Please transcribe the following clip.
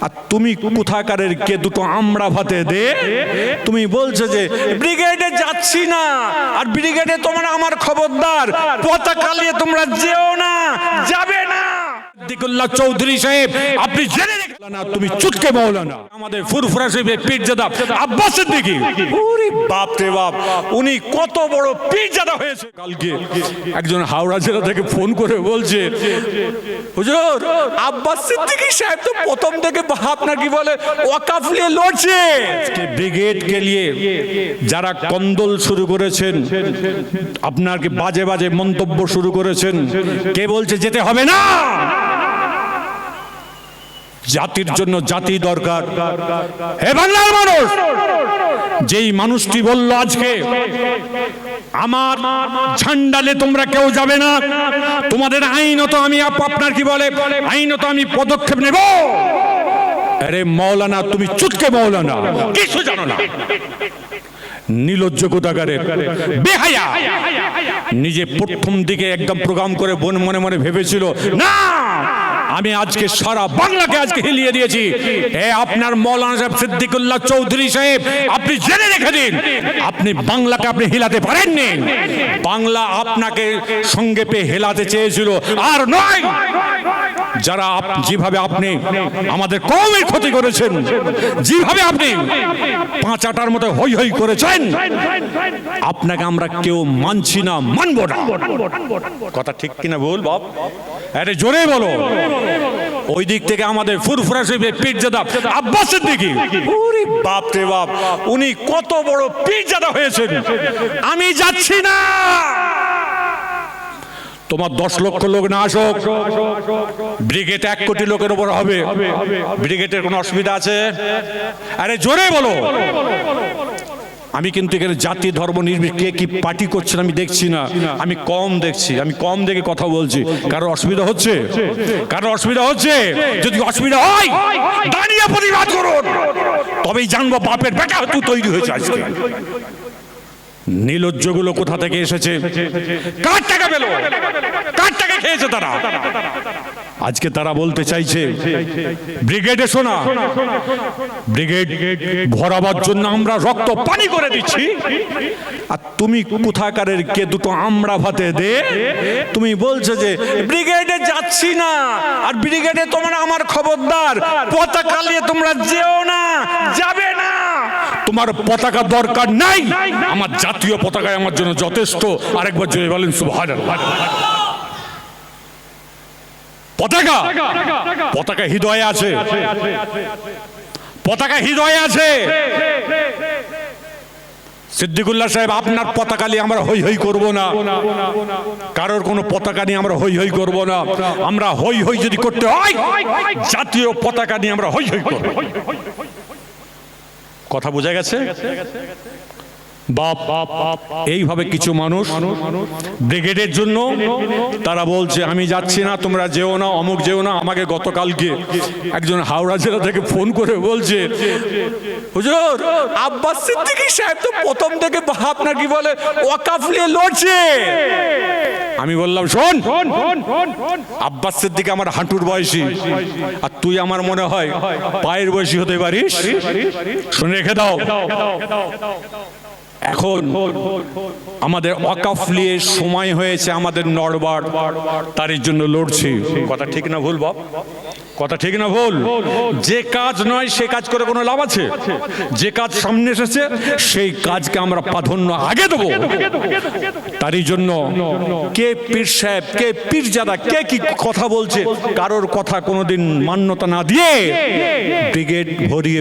আর তুমি কোথাকারের কে দুটো আমরা ভাতে দে? তুমি বলছো যে, ব্রিগেডে যাচ্ছি না। আর ব্রিগেডে তোমার আমার খবরদার। পতাকা নিয়ে তোমরা যেও না। দিকুল্লাহ চৌধুরী সাহেব, আপনি জেনে না তুমি চুটকে মৌলানা আমাদের ফুরফুরা সাহেবের পীরজাদা আব্বাস সিদ্দিকী। ওরে বাপ রে বাপ, উনি কত বড় পীরজাদা হয়েছে। কালকে একজন হাওড়া জেলা থেকে ফোন করে বলছে, হুজুর, আব্বাস সিদ্দিকী সাহেব তো প্রথম থেকে আপনার কি বলে, ওয়াকাফ নিয়ে লড়ছে। আজকে ব্রিগেড কে নিয়ে যারা কন্দল শুরু করেছেন, আপনার কি বাজে বাজে মন্তব্য শুরু করেছেন? কে বলছে, যেতে হবে না। জাতির জন্য জাতি দরকার। হে বাংলার মানুষ, যেই মানুষটি বলল আজকে, আমার ঝান্ডালে তোমরা কেউ যাবে না, তোমাদের আইনত আমি আপ- আপনার কি বলে? আইনত আমি পদক্ষেপ নেব। আরে মৌলানা, তুমি চুটকে মৌলানা, কিছু জানো না। নিলজ্জ কোথাকারে বেহায়া, নিজে প্রথম দিকে একদম প্রোগ্রাম করে বন মনে মনে ভেবেছিল, না আমি আজকে সারা বাংলাকে আজকে হিলিয়ে দিয়েছি। এ আপনার মৌলানা সাহেব সিদ্দিকুল্লাহ চৌধুরী সাহেব, আপনি জেনে রেখে দিন, আপনি বাংলাকে আপনি হিলাতে পারেননি। বাংলা আপনাকে সঙ্গে পেয়ে হেলাতে চেয়েছিল। আর নয়, যারা যেভাবে আপনি আমাদের কমের ক্ষতি করেছেন, যেভাবে আপনি পাঁচ আটার মতো হই হই করেছেন, আপনাকে আমরা কেউ মানছি না, মানব না। কথা ঠিক কিনা বল বাপ আরে জোরে বলো। ওই দিক থেকে আমাদের ফুরফুরা সাহেবের পীরজাদা আব্বাস সিদ্দিকী। ওরে বাপ রে বাপ, উনি কত বড় পীরজাদা হয়েছেন। আমি যাচ্ছি না। তোমার দশ লক্ষ লোক না আসুক, ব্রিগেড এক কোটি লোকের উপর হবে। ব্রিগেডের কোনো অসুবিধা আছে? আরে জোরে বলো। আমি কিন্তু এখানে জাতি, ধর্ম, নির্বিশেষে কে কি পার্টি করছেন আমি দেখছি না। আমি কম দেখছি, আমি কম দেখে কথা বলছি। কারও অসুবিধা হচ্ছে কারও অসুবিধা হচ্ছে, যদি অসুবিধা হয়, দাঁড়িয়ে প্রতিবাদ করুন। তবেই জানব বাপের বেটা তুই তৈরি হয়েছে আজকে। নীলজ্জগুলো কোথা থেকে এসেছে? কার টাকা পেল? কার টাকা খেয়েছে তারা? আজকে তারা বলতে চাইছে, ব্রিগেডে শোনা, ব্রিগেড ভরাবার জন্য আমরা রক্ত পানি করে দিচ্ছি। আর তুমি কোথাকারের কে দুটো আমড়া ভাতে দে? তুমি বলছো যে, ব্রিগেডে যাচ্ছি না, আর ব্রিগেডে তোমার আমার খবরদার। পতাকা নিয়ে তোমরা যেও না, যাবে না। তোমার পতাকা দরকার নাই। আমার জাতীয় পতাকায় আমার জন্য যথেষ্ট। আরেকবার জয় বলেন, সুবহানাল্লাহ। পতাকা। পতাকা। হৃদয়ে আছে। পতাকা হৃদয়ে আছে। সিদ্দিকুল্লাহ সাহেব আপনার পতাকা নিয়ে আমরা হই হই করব না। কারোর কোনো পতাকা নিয়ে আমরা হই হই করব না। আমরা হই হই যদি করতে হয় জাতীয় পতাকা নিয়ে আমরা হই হই করব। কথা বোঝা গেছে? বাপ, এইভাবে কিছু মানুষ ব্রিগেডের জন্য তারা বলছে, আমি যাচ্ছি না, তোমরা যেও না, অমুক যেও না, আমাকে গতকালকে একজন হাওড়া জেলা থেকে ফোন করে বলছে, হুজুর, আব্বাস সিদ্দিকী সাহেব তো প্রথম থেকে আপনার কি বলে, ওয়াকাফ নিয়ে লড়ছে। আমি বললাম, শোন, আব্বাস সিদ্দিক আমার হাঁটুর বয়সী, আর তুই আমার মনে হয় পায়ের বয়সী হতে পারিস? শুনে রেখে দাও। এখন আমাদের অকাফলিয়ে সময় হয়েছে আমাদের নড়বার, তার জন্য লড়ছি। কথা ঠিক না ভুল, বাপ? কথা ঠিক না ভুল? যে কাজ নয়, সে কাজ করে কোনো লাভ আছে? যে কাজ সামনে এসেছে, সেই কাজকে আমরা প্রাধান্য আগে দেবো। তারই জন্য কে পীর সাহেব, কে পীর পীরজাদা কে কি কথা বলছে, কারোর কথা কোনোদিন মান্যতা না দিয়ে ব্রিগেড ভরিয়ে